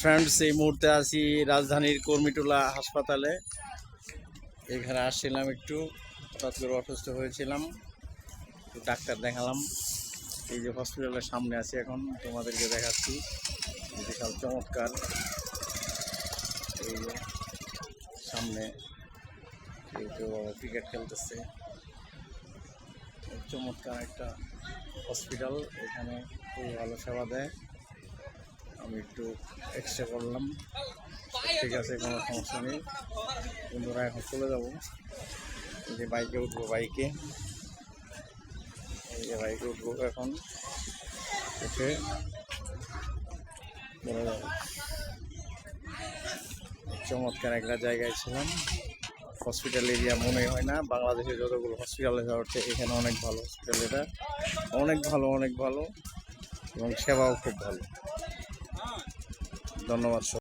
Friends এই মুহূর্তে আছি রাজধানীর কর্মীটোলা হাসপাতালে। এখানে আসছিলাম একটু, হঠাৎ করে অসুস্থ হয়েছিলাম। একটু ডাক্তার দেখালাম। এই যে হসপিটালের সামনে আছি এখন, তোমাদেরকে দেখাচ্ছি। বিশাল চমৎকার। এই যে সামনে কেউ ক্রিকেট খেলতেছে। চমৎকার একটা হসপিটাল, এখানে খুব ভালো সেবা দেয়। আমি একটু এক্সট্রা করলাম। ঠিক আছে, কোনো সমস্যা নেই। বন্ধুরা, এখন চলে যাব। যে বাইকে উঠবো, বাইকে। এই যে বাইকে উঠবো এখন। উঠে চলে যাব। চমৎকার একটা জায়গায় ছিলাম। হসপিটাল এরিয়া মনে হয় না। বাংলাদেশে যতগুলো হসপিটাল হচ্ছে এখানে অনেক ভালো হসপিটাল এটা। অনেক ভালো অনেক ভালো। এবং সেবাও খুব ভালো। ধন্যবাদ।